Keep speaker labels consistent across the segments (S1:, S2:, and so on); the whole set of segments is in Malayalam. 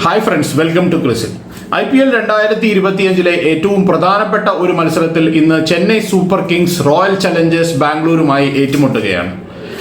S1: ഹായ് ഫ്രണ്ട്സ് വെൽക്കം ടു ക്രിസിൽ ഐ പി എൽ രണ്ടായിരത്തി ഇരുപത്തിയഞ്ചിലെ ഏറ്റവും പ്രധാനപ്പെട്ട ഒരു മത്സരത്തിൽ ഇന്ന് Chennai super kings royal challengers ബാംഗ്ലൂരുമായി ഏറ്റുമുട്ടുകയാണ്.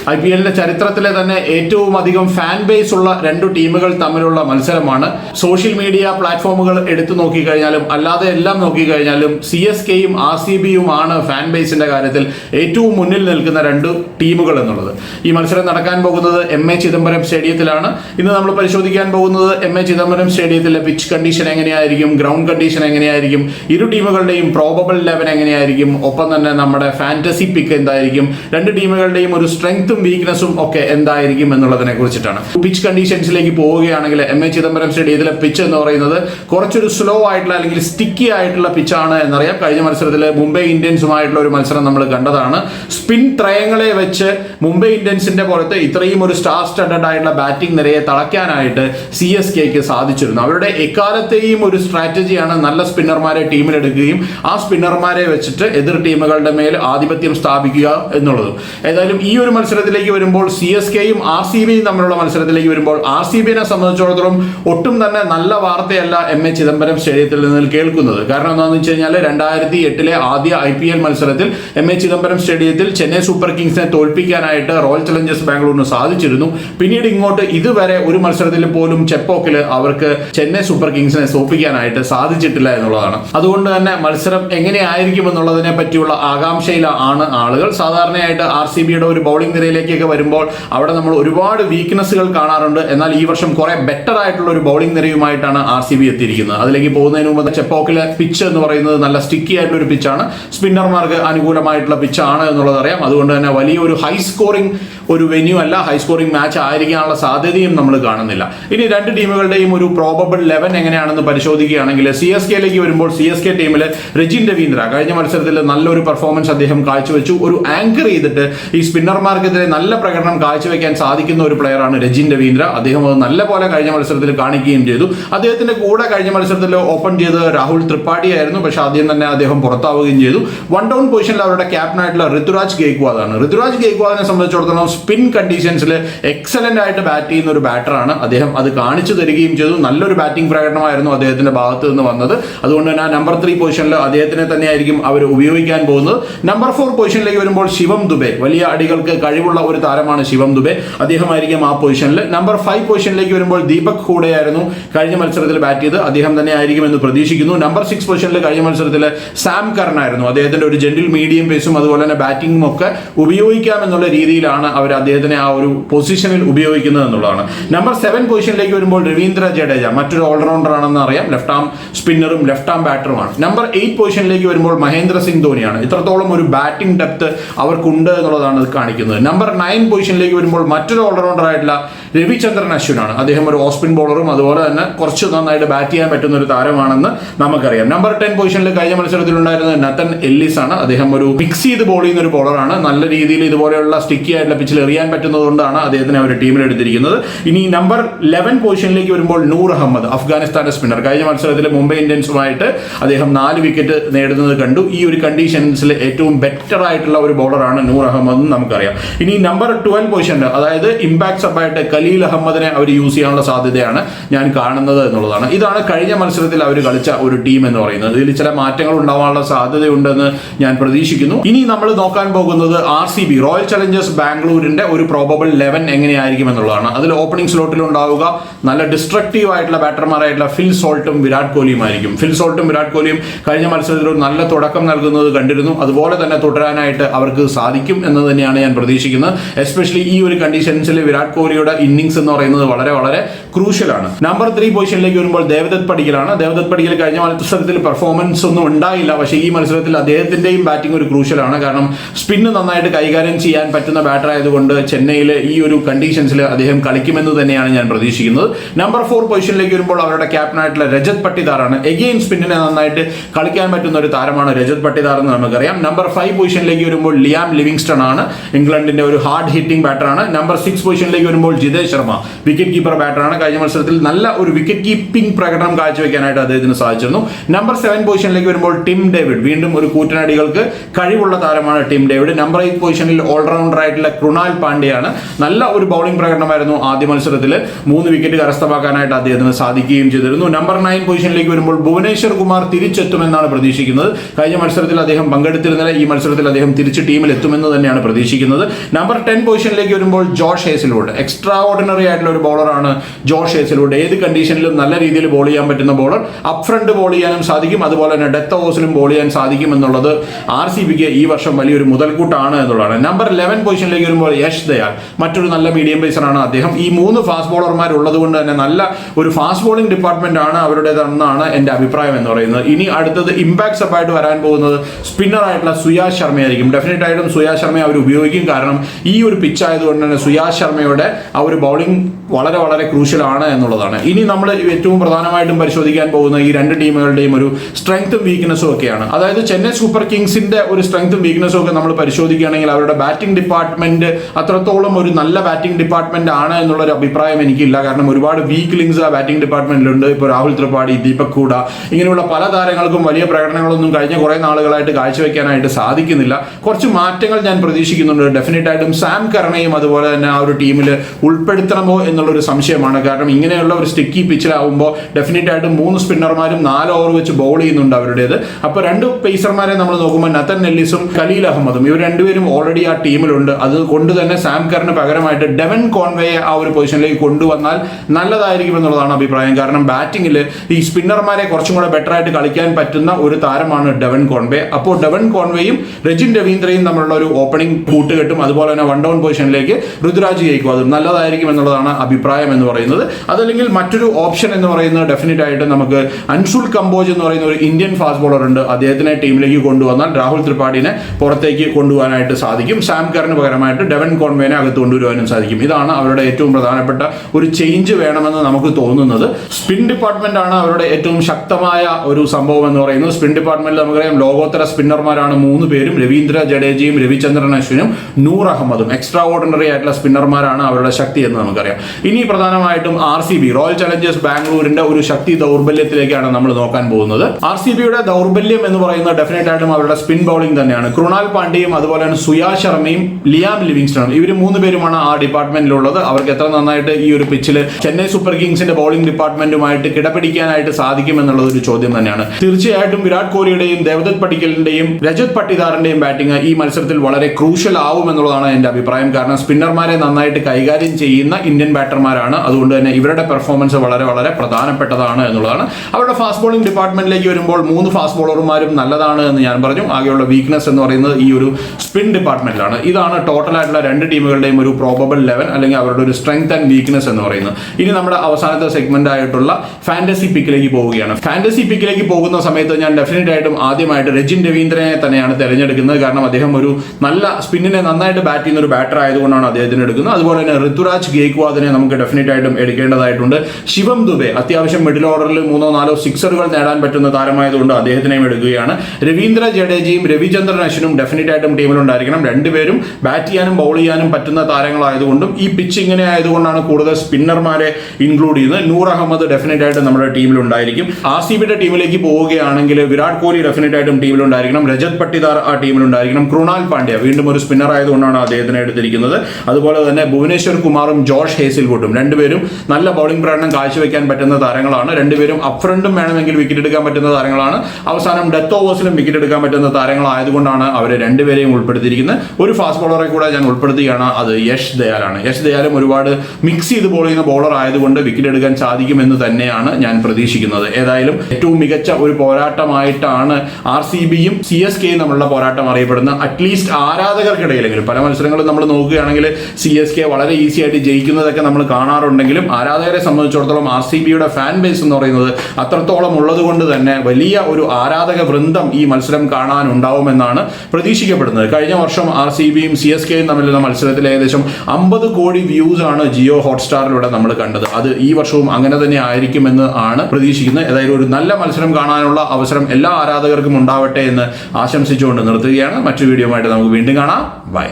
S1: ഐ പി എല്ലിന്റെ ചരിത്രത്തിലെ തന്നെ ഏറ്റവും അധികം ഫാൻ ബേസ് ഉള്ള രണ്ടു ടീമുകൾ തമ്മിലുള്ള മത്സരമാണ്. സോഷ്യൽ മീഡിയ പ്ലാറ്റ്ഫോമുകൾ എടുത്തു നോക്കിക്കഴിഞ്ഞാലും അല്ലാതെ എല്ലാം നോക്കിക്കഴിഞ്ഞാലും സി എസ് കെയും ആർ സി ബിയും ആണ് ഫാൻ ബേസിന്റെ കാര്യത്തിൽ ഏറ്റവും മുന്നിൽ നിൽക്കുന്ന രണ്ട് ടീമുകൾ എന്നുള്ളത്. ഈ മത്സരം നടക്കാൻ പോകുന്നത് എം എ ചിദംബരം സ്റ്റേഡിയത്തിലാണ്. ഇന്ന് നമ്മൾ പരിശോധിക്കാൻ പോകുന്നത് എം എ ചിദംബരം സ്റ്റേഡിയത്തിലെ പിച്ച് കണ്ടീഷൻ എങ്ങനെയായിരിക്കും ഗ്രൗണ്ട് കണ്ടീഷൻ എങ്ങനെയായിരിക്കും ഇരു ടീമുകളുടെയും പ്രോബബിൾ ലെവൻ എങ്ങനെയായിരിക്കും ഒപ്പം തന്നെ നമ്മുടെ ഫാന്റസി പിക്ക് എന്തായിരിക്കും രണ്ട് ടീമുകളുടെയും ഒരു സ്ട്രെങ്ത്തും വീക്ക്നെസ്സും ഒക്കെ എന്തായിരിക്കും എന്നുള്ളതിനെ കുറിച്ചിട്ടാണ്. പിച്ച് കണ്ടീഷൻസിലേക്ക് പോവുകയാണെങ്കിൽ എം എ ചിദംബരം സ്റ്റേഡിയത്തിലെ പിച്ച് എന്ന് പറയുന്നത് കുറച്ചൊരു സ്ലോ ആയിട്ടുള്ള അല്ലെങ്കിൽ സ്റ്റിക്കി ആയിട്ടുള്ള പിച്ചാണ് എന്നറിയാം. കഴിഞ്ഞ മത്സരത്തിൽ മുംബൈ ഇന്ത്യൻസുമായിട്ടുള്ള ഒരു മത്സരം നമ്മൾ കണ്ടതാണ്. സ്പിൻ ത്രയങ്ങളെ വെച്ച് മുംബൈ ഇന്ത്യൻസിന്റെ പുറത്ത് ഇത്രയും ഒരു സ്റ്റാർ സ്റ്റാൻഡേർഡ് ആയിട്ടുള്ള ബാറ്റിംഗ് നിരയെ തളയ്ക്കാനായിട്ട് സി എസ് കെക്ക് സാധിച്ചിരുന്നു. അവരുടെ എക്കാലത്തെയും ഒരു സ്ട്രാറ്റജിയാണ് നല്ല സ്പിന്നർമാരെ ടീമിലെടുക്കുകയും ആ സ്പിന്നർമാരെ വെച്ചിട്ട് എതിർ ടീമുകളുടെ മേൽ ആധിപത്യം സ്ഥാപിക്കുക എന്നുള്ളതും. ഏതായാലും ഈ ഒരു മത്സരത്തിലേക്ക് വരുമ്പോൾ സി എസ് കെയും ആർ സി ബിയും തമ്മിലുള്ള മത്സരത്തിലേക്ക് വരുമ്പോൾ ആർ സി ബിനെ സംബന്ധിച്ചിടത്തോളം ഒട്ടും തന്നെ നല്ല വാർത്തയല്ല എം എ ചിദംബരം സ്റ്റേഡിയത്തിൽ നിന്ന് കേൾക്കുന്നത്. കാരണം എന്താണെന്ന് വെച്ച് കഴിഞ്ഞാൽ രണ്ടായിരത്തി എട്ടിലെ ആദ്യ ഐ പി എൽ മത്സരത്തിൽ എം എ ചിദംബരം സ്റ്റേഡിയത്തിൽ ചെന്നൈ സൂപ്പർ കിങ്സിനെ തോൽപ്പിക്കാനായിട്ട് റോയൽ ചലഞ്ചേഴ്സ് ബാംഗ്ലൂരിന് സാധിച്ചിരുന്നു. പിന്നീട് ഇങ്ങോട്ട് ഇതുവരെ ഒരു മത്സരത്തിൽ പോലും ചെപ്പോക്കിൽ അവർക്ക് ചെന്നൈ സൂപ്പർ കിങ്സിനെ തോൽപ്പിക്കാനായിട്ട് സാധിച്ചിട്ടില്ല എന്നുള്ളതാണ്. അതുകൊണ്ട് തന്നെ മത്സരം എങ്ങനെയായിരിക്കും എന്നുള്ളതിനെ പറ്റിയുള്ള ആകാംക്ഷയിലാണ് ആളുകൾ. സാധാരണയായിട്ട് ആർ സി ബിയുടെ ഒരു ബൗളിംഗ് നിരയിലേക്കൊക്കെ വരുമ്പോൾ അവിടെ നമ്മൾ ഒരുപാട് വീക്ക്നെസ്സുകൾ കാണാറുണ്ട്. എന്നാൽ ഈ വർഷം കുറെ ബെറ്റർ ആയിട്ടുള്ള ഒരു ബൗളിംഗ് നിരയുമായിട്ടാണ് ആർ സി ബി എത്തിയിരിക്കുന്നത്. അതിലേക്ക് പോകുന്നതിന് മുമ്പ് ചെപ്പോക്കിലെ പിച്ച് എന്ന് പറയുന്നത് നല്ല സ്റ്റിക്കി ആയിട്ടുള്ള ഒരു പിച്ചാണ് സ്പിന്നർമാർക്ക് അനുകൂലമായിട്ടുള്ള പിച്ചാണ് എന്നുള്ളത് അറിയാം. അതുകൊണ്ട് തന്നെ വലിയൊരു ഹൈ സ്കോറിംഗ് ഒരു വെന്യൂ അല്ല ഹൈ സ്കോറിംഗ് മാച്ച് ആയിരിക്കാനുള്ള സാധ്യതയും നമ്മൾ കാണുന്നില്ല. ഇനി രണ്ട് ടീമുകളുടെയും ഒരു പ്രോബബിൾ ലെവൻ എങ്ങനെയാണെന്ന് പരിശോധിക്കുകയാണെങ്കിൽ സി എസ് കെയിലേക്ക് വരുമ്പോൾ സി എസ് കെ ടീമിൽ രജിൻ രവീന്ദ്ര കഴിഞ്ഞ മത്സരത്തിൽ നല്ലൊരു പെർഫോമൻസ് അദ്ദേഹം കാഴ്ചവെച്ചു. ഒരു ആങ്കർ ചെയ്തിട്ട് ഈ സ്പിന്നർമാർക്കെതിരെ നല്ല പ്രകടനം കാഴ്ചവെക്കാൻ സാധിക്കുന്ന ഒരു പ്ലെയറാണ് രജിൻ രവീന്ദ്ര. അദ്ദേഹം അത് നല്ല പോലെ കഴിഞ്ഞ മത്സരത്തിൽ കാണിക്കുകയും ചെയ്തു. അദ്ദേഹത്തിന്റെ കൂടെ കഴിഞ്ഞ മത്സരത്തിൽ ഓപ്പൺ ചെയ്ത് രാഹുൽ ത്രിപാഠി ആയിരുന്നു. പക്ഷെ ആദ്യം തന്നെ അദ്ദേഹം പുറത്താവുകയും ചെയ്തു. വൺ ഡൗൺ പൊസിഷനിൽ അവരുടെ ക്യാപ്റ്റനായിട്ടുള്ള ഋതുരാജ് ഗെയ്ക്വാദ് ആണ്. ഋതുരാജ് ഗെയ്ക്വാദിനെ സംബന്ധിച്ചിടത്തോളം സ്പിൻ കണ്ടീഷൻസിൽ എക്സലന്റ് ആയിട്ട് ബാറ്റ് ചെയ്യുന്ന ഒരു ബാറ്ററാണ് അദ്ദേഹം അത് കാണിച്ചു തരികയും ചെയ്തു. നല്ലൊരു ബാറ്റിംഗ് പ്രകടനമായിരുന്നു അദ്ദേഹത്തിന്റെ ഭാഗത്ത് നിന്ന് വന്നത്. അതുകൊണ്ട് തന്നെ നമ്പർ ത്രീ പൊസിഷനിൽ അദ്ദേഹത്തിനെ തന്നെയായിരിക്കും അവർ ഉപയോഗിക്കാൻ പോകുന്നത്. നമ്പർ ഫോർ പൊസിഷനിലേക്ക് വരുമ്പോൾ ശിവം ദുബെ. വലിയ അടികൾക്ക് കഴിവുള്ള ഒരു താരമാണ് ശിവം ദുബെ. അദ്ദേഹമായിരിക്കും ആ പൊസിഷനിൽ. നമ്പർ ഫൈവ് പൊസിഷനിലേക്ക് വരുമ്പോൾ ദീപക് ഹൂഡയായിരുന്നു കഴിഞ്ഞ മത്സരത്തിൽ ബാറ്റ് ചെയ്ത് അദ്ദേഹം തന്നെ ആയിരിക്കും എന്ന് പ്രതീക്ഷിക്കുന്നു. നമ്പർ സിക്സ് പൊസിഷനിൽ കഴിഞ്ഞ മത്സരത്തിൽ സാം കർണായിരുന്നു. അദ്ദേഹത്തിന്റെ ഒരു ജെന്റിൽ മീഡിയം പേസും അതുപോലെ തന്നെ ബാറ്റിംഗും ഒക്കെ ഉപയോഗിക്കാം എന്നുള്ള രീതിയിലാണ് അവർ അദ്ദേഹത്തിനെ ആ ഒരു പൊസിഷനിൽ ഉപയോഗിക്കുന്നത് എന്നുള്ളതാണ്. നമ്പർ സെവൻ പൊസിഷനിലേക്ക് വരുമ്പോൾ രവീന്ദ്ര ജഡേജ മറ്റൊരു ഓൾറൗണ്ടർ ആണെന്ന് അറിയാം. ലെഫ്റ്റ് ആം സ്പിന്നറും ലെഫ്റ്റ് ആം ബാറ്ററുമാണ് നമ്പർ എയ്റ്റ് പൊസിഷനിലേക്ക് വരുമ്പോൾ മഹേന്ദ്ര സിംഗ് ധോണിയാണ്. ഇത്രത്തോളം ഒരു ബാറ്റിംഗ് ഡെപ്ത് അവർക്കുണ്ട് എന്നുള്ളതാണ് ഇത് കാണിക്കുന്നത്. നമ്പർ നയൻ പൊസിഷനിലേക്ക് വരുമ്പോൾ മറ്റൊരു ഓൾറൗണ്ടർ ആയിട്ടുള്ള രവിചന്ദ്രൻ അശ്വിനാണ്. അദ്ദേഹം ഒരു ഓസ്പിൻ ബോളറും അതുപോലെ തന്നെ കുറച്ച് നന്നായിട്ട് ബാറ്റ് ചെയ്യാൻ പറ്റുന്ന ഒരു താരമാണെന്ന് നമുക്കറിയാം. നമ്പർ ടെൻ പൊസിഷനിൽ കഴിഞ്ഞ മത്സരത്തിലുണ്ടായിരുന്ന നത്തൻ എല്ലിസ് ആണ്. അദ്ദേഹം ഒരു മിക്സ് ചെയ്ത് ബോൾ ചെയ്യുന്ന ഒരു ബോളറാണ് നല്ല രീതിയിൽ ഇതുപോലെയുള്ള സ്റ്റിക്കി ആയിട്ടുള്ള പിച്ചിൽ എറിയാൻ പറ്റുന്നതുകൊണ്ടാണ് അദ്ദേഹത്തിനെ അവർ ടീമിൽ എടുത്തിരിക്കുന്നത് ഇനി നമ്പർ ലെവൻ പൊസിഷനിലേക്ക് വരുമ്പോൾ നൂർ അഹമ്മദ് അഫ്ഗാനിസ്ഥാന്റെ സ്പിന്നർ കഴിഞ്ഞ മത്സരത്തിൽ മുംബൈ ഇന്ത്യൻസുമായിട്ട് അദ്ദേഹം നാല് വിക്കറ്റ് നേടുന്നത് കണ്ടു. ഈ ഒരു കണ്ടീഷൻസിൽ ഏറ്റവും ബെറ്റർ ആയിട്ടുള്ള ഒരു ബോളറാണ് നൂർ അഹമ്മദ് എന്ന് നമുക്കറിയാം. ഇനി നമ്പർ ട്വൽവ് പൊസിഷനിൽ അതായത് ഇമ്പാക്ട് സബായിട്ട് ഖലീൽ അഹമ്മദിനെ അവർ യൂസ് ചെയ്യാനുള്ള സാധ്യതയാണ് ഞാൻ കാണുന്നത് എന്നുള്ളതാണ്. ഇതാണ് കഴിഞ്ഞ മത്സരത്തിൽ അവർ കളിച്ച ഒരു ടീം എന്ന് പറയുന്നത്. ഇതിൽ ചില മാറ്റങ്ങൾ ഉണ്ടാവാനുള്ള സാധ്യതയുണ്ടെന്ന് ഞാൻ പ്രതീക്ഷിക്കുന്നു. ഇനി നമ്മൾ നോക്കാൻ പോകുന്നത് R C B royal challengers ബാംഗ്ലൂരിന്റെ ഒരു പ്രോബബിൾ ലെവൻ എങ്ങനെയായിരിക്കും എന്നുള്ളതാണ്. അതിൽ ഓപ്പണിംഗ് സ്ലോട്ടിൽ ഉണ്ടാവുക. നല്ല ഡിസ്ട്രക്റ്റീവ് ആയിട്ടുള്ള ബാറ്റർമാരായിട്ടുള്ള ഫിൽ സോൾട്ടും വിരാട് കോഹ്ലിയും ആയിരിക്കും. ഫിൽ സോൾട്ടും വിരാട് കോഹ്ലിയും കഴിഞ്ഞ മത്സരത്തിൽ ഒരു നല്ല തുടക്കം നൽകുന്നത് കണ്ടിരുന്നു. അതുപോലെ തന്നെ തുടരാനായിട്ട് അവർക്ക് സാധിക്കും എന്ന് തന്നെയാണ് ഞാൻ പ്രതീക്ഷിക്കുന്നത്. എസ്പെഷ്യലി ഈ ഒരു കണ്ടീഷൻസിൽ വിരാട് കോഹ്ലിയുടെ ഇന്നിങ്സ് എന്ന് പറയുന്നത് വളരെ വളരെ ക്രൂഷ്യലാണ് നമ്പർ ത്രീ പൊസിഷനിലേക്ക് വരുമ്പോൾ ദേവദത്ത് പടിക്കലാണ്. ദേവദത്ത് പടിക്കൽ കഴിഞ്ഞ മത്സരത്തിൽ പെർഫോമൻസ് ഒന്നും ഉണ്ടായില്ല. പക്ഷേ ഈ മത്സരത്തിൽ അദ്ദേഹത്തിന്റെയും ബാറ്റിംഗ് ഒരു ക്രൂഷ്യലാണ് കാരണം സ്പിന്ന് നന്നായിട്ട് കൈകാര്യം ചെയ്യാൻ പറ്റുന്ന ബാറ്റർ ആയതുകൊണ്ട് ചെന്നൈയിൽ ഈ ഒരു കണ്ടീഷൻസിൽ അദ്ദേഹം കളിക്കുമെന്ന് തന്നെയാണ് ഞാൻ പ്രതീക്ഷിക്കുന്നത്. നമ്പർ ഫോർ പൊസിഷനിലേക്ക് വരുമ്പോൾ അവരുടെ ക്യാപ്റ്റനായിട്ടുള്ള രജത് പട്ടിദാറാണ്. എഗെയിൻ സ്പിന്നിനെ നന്നായിട്ട് കളിക്കാൻ പറ്റുന്ന ഒരു താരമാണ് രജത് പട്ടിദാർ എന്ന് നമുക്കറിയാം. നമ്പർ ഫൈവ് പൊസിഷനിലേക്ക് വരുമ്പോൾ ലിയാം ലിവിങ്സ്റ്റൺ ആണ്. ഇംഗ്ലണ്ടിന്റെ ഒരു ഹാർഡ് ഹിറ്റിംഗ് ബാറ്ററാണ് നമ്പർ സിക്സ് പൊസിഷനിലേക്ക് വരുമ്പോൾ ജിതേന്ദ്ര അജയ് ശർമ്മ വിക്കറ്റ് കീപ്പർ ബാറ്ററാണ് കഴിഞ്ഞ മത്സരത്തിൽ നല്ല ഒരു വിക്കറ്റ് കീപ്പിംഗ് പ്രകടനം കാഴ്ചവെക്കാനായിട്ട് അദ്ദേഹത്തിന് സാധിച്ചിരുന്നു. നമ്പർ സെവൻ പൊസിഷനിലേക്ക് വരുമ്പോൾ ടിം ഡേവിഡ്. വീണ്ടും ഒരു കൂറ്റനടികൾക്ക് കഴിവുള്ള താരമാണ് ടിം ഡേവിഡ്. നമ്പർ എയ്റ്റ് പൊസിഷനിൽ ഓൾറൗണ്ടർ ആയിട്ടുള്ള കൃണാൽ പാണ്ഡ്യയാണ്. നല്ല ഒരു ബൗളിംഗ് പ്രകടനമായിരുന്നു ആദ്യ മത്സരത്തിൽ. മൂന്ന് വിക്കറ്റ് കരസ്ഥമാക്കാനായിട്ട് അദ്ദേഹത്തിന് സാധിക്കുകയും ചെയ്തിരുന്നു. നമ്പർ നയൻ പൊസിഷനിലേക്ക് വരുമ്പോൾ ഭുവനേശ്വർ കുമാർ തിരിച്ചെത്തുമെന്നാണ് പ്രതീക്ഷിക്കുന്നത്. കഴിഞ്ഞ മത്സരത്തിൽ അദ്ദേഹം പങ്കെടുത്തിരുന്നില്ല. ഈ മത്സരത്തിൽ അദ്ദേഹം തിരിച്ച് ടീമിൽ എത്തുമെന്ന് തന്നെയാണ് പ്രതീക്ഷിക്കുന്നത്. നമ്പർ ടെൻ പൊസിഷനിലേക്ക് വരുമ്പോൾ ജോഷ് ഹേസിലൂടെ എക്സ്ട്രാ ഓർഡിനറി ആയിട്ടുള്ള ഒരു ബോളറാണ് ജോഷ് ഹേസിലൂടെ ഏത് കണ്ടീഷനിലും നല്ല രീതിയിൽ ബോൾ ചെയ്യാൻ പറ്റുന്ന ബോളർ അപ് ഫ്രണ്ട് ബോൾ ചെയ്യാനും സാധിക്കും. അതുപോലെ തന്നെ ഡെത്ത് ഓവേഴ്സിലും ബോൾ ചെയ്യാൻ സാധിക്കും എന്നുള്ളത് ആർ സി ബിക്ക് ഈ വർഷം വലിയൊരു മുതൽക്കൂട്ടാണ് എന്നുള്ളതാണ്. നമ്പർ ലെവൻ പൊസിഷനിലേക്ക് വരുമ്പോൾ യശ് ദയാൽ മറ്റൊരു നല്ല മീഡിയം പേസറാണ് അദ്ദേഹം. ഈ മൂന്ന് ഫാസ്റ്റ് ബോളർമാർ ഉള്ളത് കൊണ്ട് തന്നെ നല്ല ഒരു ഫാസ്റ്റ് ബോളിംഗ് ഡിപ്പാർട്ട്മെന്റ് ആണ് അവരുടേതെന്നാണ് എന്റെ അഭിപ്രായം എന്ന് പറയുന്നത്. ഇനി അടുത്തത് ഇമ്പാക്ട് സപ്പായിട്ട് വരാൻ പോകുന്നത് സ്പിന്നർ ആയിട്ടുള്ള സുയാസ് ശർമ്മയായിരിക്കും. ഡെഫിനറ്റ് ആയിട്ടും സുയാസ് ശർമ്മയെ അവർ ഉപയോഗിക്കും. കാരണം ഈ ഒരു പിച്ച് ആയതുകൊണ്ട് തന്നെ സുയാസ് ശർമ്മയുടെ ആ ഒരു ബൗളിംഗ് വളരെ വളരെ ക്രൂഷ്യലാണ് എന്നുള്ളതാണ്. ഇനി നമ്മൾ ഏറ്റവും പ്രധാനമായിട്ടും പരിശോധിക്കാൻ പോകുന്ന ഈ രണ്ട് ടീമുകളുടെയും ഒരു സ്ട്രെങ്ത്തും വീക്ക്നെസ്സും ഒക്കെയാണ്. അതായത് ചെന്നൈ സൂപ്പർ കിങ്സിന്റെ ഒരു സ്ട്രെങ്ത്തും വീക്ക്നെസ്സും ഒക്കെ നമ്മൾ പരിശോധിക്കുകയാണെങ്കിൽ അവരുടെ ബാറ്റിംഗ് ഡിപ്പാർട്ട്മെന്റ് അത്രത്തോളം ഒരു നല്ല ബാറ്റിംഗ് ഡിപ്പാർട്ട്മെന്റ് ആണ് എന്നുള്ള ഒരു അഭിപ്രായം എനിക്കില്ല. കാരണം ഒരുപാട് വീക്ക് ലിങ്സ് ആ ബാറ്റിംഗ് ഡിപ്പാർട്ട്മെന്റിലുണ്ട് ഇപ്പോൾ രാഹുൽ ത്രിപാഠി ദീപക് കൂട ഇങ്ങനെയുള്ള പല താരങ്ങൾക്കും വലിയ പ്രകടനങ്ങളൊന്നും കഴിഞ്ഞ കുറേ നാളുകളായിട്ട് കാഴ്ചവെക്കാനായിട്ട് സാധിക്കുന്നില്ല. കുറച്ച് മാറ്റങ്ങൾ ഞാൻ പ്രതീക്ഷിക്കുന്നുണ്ട്. ഡെഫിനറ്റ് ആയിട്ടും സാം കരണയും അതുപോലെ തന്നെ ആ ഒരു ടീമിൽ ഉൾപ്പെടുത്തണമോ എന്നുള്ളൊരു സംശയമാണ്. കാരണം ഇങ്ങനെയുള്ള ഒരു സ്റ്റിക്കി പിച്ചിലാവുമ്പോൾ ഡെഫിനറ്റ് ആയിട്ടും മൂന്ന് സ്പിന്നർമാരും നാല് ഓവർ വെച്ച് ബോൾ ചെയ്യുന്നുണ്ട് അവരുടേത്. അപ്പോൾ രണ്ട് പേസർമാരെ നമ്മൾ നോക്കുമ്പോൾ നത്തൻ നെല്ലിസും കലീൽ അഹമ്മദും ഇവർ രണ്ടുപേരും ഓൾറെഡി ആ ടീമിലുണ്ട് അതുകൊണ്ട് തന്നെ സാം കറിന് പകരമായിട്ട് ഡെവൻ കോൺവേയെ ആ ഒരു പൊസിഷനിലേക്ക് കൊണ്ടുവന്നാൽ നല്ലതായിരിക്കും എന്നുള്ളതാണ് അഭിപ്രായം. കാരണം ബാറ്റിംഗിൽ ഈ സ്പിന്നർമാരെ കുറച്ചും കൂടെ ബെറ്റർ ആയിട്ട് കളിക്കാൻ പറ്റുന്ന ഒരു താരമാണ് ഡെവൻ കോൺവേ അപ്പോൾ ഡെവൻ കോൺവേയും രജിൻ രവീന്ദ്രയും തമ്മിലുള്ള ഒരു ഓപ്പണിംഗ് കൂട്ടുകെട്ടും അതുപോലെ തന്നെ വൺ ഡൗൺ പൊസിഷനിലേക്ക് ഋതുരാജ് ജയിക്കും. അതും നല്ലതായിരിക്കും എന്നുള്ളതാണ് അഭിപ്രായം എന്ന് പറയുന്നത്. അതല്ലെങ്കിൽ മറ്റൊരു ഓപ്ഷൻ എന്ന് പറയുന്നത് ഡെഫിനറ്റ് ആയിട്ട് നമുക്ക് അൻഷുൽ കമ്പോജ് എന്ന് പറയുന്ന ഒരു ഇന്ത്യൻ ഫാസ്റ്റ് ബോളർ ഉണ്ട്. അദ്ദേഹത്തിനെ ടീമിലേക്ക് കൊണ്ടുവന്നാൽ രാഹുൽ ത്രിപാഠിനെ പുറത്തേക്ക് കൊണ്ടുപോകാനായിട്ട് സാധിക്കും. സാം കറിന് പകരമായിട്ട് ഡെവൻ കോൺവേനെ അകത്ത് കൊണ്ടുവരുവാനും സാധിക്കും. ഇതാണ് അവരുടെ ഏറ്റവും പ്രധാനപ്പെട്ട ഒരു ചേഞ്ച് വേണമെന്ന് നമുക്ക് തോന്നുന്നത്. സ്പിൻ ഡിപ്പാർട്ട്മെന്റ് ആണ് അവരുടെ ഏറ്റവും ശക്തമായ ഒരു സംഭവം എന്ന് പറയുന്നത്. സ്പിൻ ഡിപ്പാർട്ട്മെന്റിൽ നമുക്കറിയാം ലോകോത്തര സ്പിന്നർമാരാണ് മൂന്ന് പേരും. രവീന്ദ്ര ജഡേജയും രവിചന്ദ്രൻ അശ്വിനും നൂർ അഹമ്മദും. എക്സ്ട്രാ ഓർഡിനറി ആയിട്ടുള്ള സ്പിന്നർമാരാണ് അവരുടെ ശക്തി എന്ന് നമുക്കറിയാം. ഇനി പ്രധാനമായിട്ടും R C B royal challengers ബാംഗ്ലൂരിന്റെ ഒരു ശക്തി ദൗർബല്യത്തിലേക്കാണ് നമ്മൾ നോക്കാൻ പോകുന്നത്. ആർ സി ബിയുടെ ദൗർബല്യം എന്ന് പറയുന്നത് ഡെഫിനറ്റ് ആയിട്ടും അവരുടെ സ്പിൻ ബൗളിംഗ് തന്നെയാണ്. കൃണാൽ പാണ്ഡ്യയും അതുപോലെ തന്നെ സുയാ ശർമ്മയും ലിയാം ലിവിങ്സ്റ്റണും. ഇവർ മൂന്ന് പേരുമാണ് ആ ഡിപ്പാർട്ട്മെന്റിലുള്ളത്. അവർക്ക് എത്ര നന്നായിട്ട് ഈ ഒരു പിച്ചിൽ ചെന്നൈ സൂപ്പർ കിങ്സിന്റെ ബൗളിംഗ് ഡിപ്പാർട്ട്മെന്റുമായിട്ട് കിടപിടിക്കാനായിട്ട് സാധിക്കും എന്നുള്ളത് ഒരു ചോദ്യം തന്നെയാണ്. തീർച്ചയായിട്ടും വിരാട് കോഹ്ലിയുടെയും ദേവദത്ത് പട്ടിക്കലിന്റെയും രജത് പട്ടിദാറിന്റെയും ബാറ്റിംഗ് ഈ മത്സരത്തിൽ വളരെ ക്രൂഷ്യൽ ആവും എന്നുള്ളതാണ് എന്റെ അഭിപ്രായം. കാരണം സ്പിന്നർമാരെ നന്നായിട്ട് കൈകാര്യം ചെയ്യുന്ന ഇന്ത്യൻ ബാറ്റർമാരാണ് അതുകൊണ്ട് തന്നെ ഇവരുടെ പെർഫോമൻസ് വളരെ വളരെ പ്രധാനപ്പെട്ടതാണ് എന്നുള്ളതാണ്. അവരുടെ ഫാസ്റ്റ് ബോളിംഗ് ഡിപ്പാർട്ട്മെന്റിലേക്ക് വരുമ്പോൾ മൂന്ന് ഫാസ്റ്റ് ബോളർമാരും നല്ലതാണ് എന്ന് ഞാൻ പറഞ്ഞു. ആകെയുള്ള വീക്ക്നെസ് എന്ന് പറയുന്നത് ഈ ഒരു സ്പിൻ ഡിപ്പാർട്ട്മെന്റിലാണ് ഇതാണ് ടോട്ടൽ ആയിട്ടുള്ള രണ്ട് ടീമുകളുടെയും ഒരു പ്രോബബിൾ ലെവൻ അല്ലെങ്കിൽ അവരുടെ ഒരു സ്ട്രെങ്ത് ആൻഡ് വീക്ക്നെസ് എന്ന് പറയുന്നത്. ഇനി നമ്മുടെ അവസാനത്തെ സെഗ്മെന്റ് ആയിട്ടുള്ള ഫാന്റസി പിക്കിലേക്ക് പോവുകയാണ്. ഫാന്റസി പിക്കിലേക്ക് പോകുന്ന സമയത്ത് ഞാൻ ഡെഫിനറ്റ് ആയിട്ടും ആദ്യമായിട്ട് രജിൻ രവീന്ദ്രനെ തന്നെയാണ് തിരഞ്ഞെടുക്കുന്നത്. കാരണം അദ്ദേഹം ഒരു നല്ല സ്പിന്നിനെ നന്നായിട്ട് ബാറ്റ് ചെയ്യുന്ന ഒരു ബാറ്റർ ആയതുകൊണ്ടാണ് അദ്ദേഹത്തിന് എടുക്കുന്നത്. അതുപോലെ തന്നെ ഋതുരാജ് ഗേക്വാദിനെ നമുക്ക് ഡെഫിനറ്റ് ആയിട്ടും എടുക്കേണ്ടതായിട്ടുണ്ട്. ശിവം ദുബെ അത്യാവശ്യം മിഡിൽ ഓർഡറിൽ മൂന്നോ നാലോ സിക്സറുകൾ നേടാൻ പറ്റുന്ന താരമായതുകൊണ്ട് അദ്ദേഹത്തിനെയും എടുക്കുകയാണ്. രവീന്ദ്ര ജഡേജയും രവിചന്ദ്രൻ അശ്വിനും ഡെഫിനറ്റ് ആയിട്ടും ടീമിലുണ്ടായിരിക്കണം രണ്ടുപേരും ബാറ്റ് ചെയ്യാനും ബൗൾ ചെയ്യാനും പറ്റുന്ന താരങ്ങളായതുകൊണ്ടും ഈ പിച്ച് ഇങ്ങനെ ആയതുകൊണ്ടാണ് കൂടുതൽ സ്പിന്നർമാരെ ഇൻക്ലൂഡ് ചെയ്യുന്നത്. നൂർ അഹമ്മദ് ഡെഫിനറ്റ് ആയിട്ട് നമ്മുടെ ടീമിലുണ്ടായിരിക്കും ആർ സി ബിയുടെ ടീമിലേക്ക് പോവുകയാണെങ്കിൽ വിരാട് കോഹ്ലി ഡെഫിനറ്റ് ആയിട്ടും ടീമിലുണ്ടായിരിക്കണം രജത് പട്ടിദാർ ആ ടീമിലുണ്ടായിരിക്കണം കൃണാൽ പാണ്ഡ്യ വീണ്ടും ഒരു സ്പിന്നർ ആയതുകൊണ്ടാണ് അദ്ദേഹത്തിനെ എടുത്തിരിക്കുന്നത്. അതുപോലെ തന്നെ ഭുവനേശ്വർ കുമാറും ജോഷ് ഹേസിൽവുഡും രണ്ടുപേരും നല്ല ബൗളിംഗ് പ്രകടനം കാഴ്ചവെക്കാൻ പറ്റുന്ന താരങ്ങളാണ്. രണ്ടുപേരും അപ്രണ്ടും വേണമെങ്കിൽ വിക്കറ്റ് എടുക്കാൻ പറ്റുന്ന താരങ്ങളാണ്. അവസാനം ഡെത്ത് ഓവേഴ്സിലും വിക്കറ്റ് എടുക്കാൻ പറ്റുന്ന താരങ്ങളായതുകൊണ്ടാണ് അവരെ രണ്ടുപേരെയും ഉൾപ്പെടുത്തിയിരിക്കുന്നത്. ഒരു ഫാസ്റ്റ് ബോളറെ കൂടെ ഞാൻ ഉൾപ്പെടുത്തിയാണ് അത് യശ് ദയാലാണ്. യശ് ദയാലും ഒരുപാട് മിക്സ് ചെയ്ത് ബോൾ ചെയ്യുന്ന ബോളർ ആയതുകൊണ്ട് വിക്കറ്റ് എടുക്കാൻ സാധിക്കുമെന്ന് തന്നെയാണ് ഞാൻ പ്രതീക്ഷിക്കുന്നത്. ഏതായാലും ഏറ്റവും മികച്ച ഒരു പോരാട്ടമായിട്ടാണ് ആർ സി ബിയും സി എസ് കെയും തമ്മിലുള്ള പോരാട്ടം അറിയപ്പെടുന്ന അറ്റ്ലീസ്റ്റ് ആരാധകർക്കിടയിലെങ്കിലും. പല മത്സരങ്ങളും നമ്മൾ നോക്കുകയാണെങ്കിൽ സി എസ് കെ വളരെ ഈസി ആയിട്ട് ജയിക്കുന്നതൊക്കെ നമ്മൾ കാണാറുണ്ടെങ്കിലും ആരാധകരെ സംബന്ധിച്ചിടത്തോളം ആർ സി ബിയുടെ ഫാൻ ബേസ് എന്ന് പറയുന്നത് അത്രത്തോളം ഉള്ളതുകൊണ്ട് തന്നെ വലിയ ഒരു ആരാധക വൃന്ദം ഈ മത്സരം കാണാനുണ്ടാവുമെന്നാണ് പ്രതീക്ഷിക്കപ്പെടുന്നത്. കഴിഞ്ഞ വർഷം ആർ സി ബിയും സി എസ് കെയും തമ്മിലുള്ള മത്സരത്തിൽ ഏകദേശം അമ്പത് കോടി വ്യൂസ് ആണ് ജിയോ ഹോട്ട്സ്റ്റാറിലൂടെ നമ്മൾ കണ്ടത്. അത് ഈ വർഷവും അങ്ങനെ തന്നെ ആയിരിക്കുമെന്ന് ആണ് പ്രതീക്ഷിക്കുന്നത്. ഏതായാലും ഒരു നല്ല മത്സരം കാണാനുള്ള അവസരം എല്ലാ ആരാധകർക്കും ഉണ്ടാവട്ടെ എന്ന് ആശംസിച്ചുകൊണ്ട് നിർത്തുകയാണ്. മറ്റു വീഡിയോ ആയിട്ട് നമുക്ക് വീണ്ടും കാണാം. ബൈ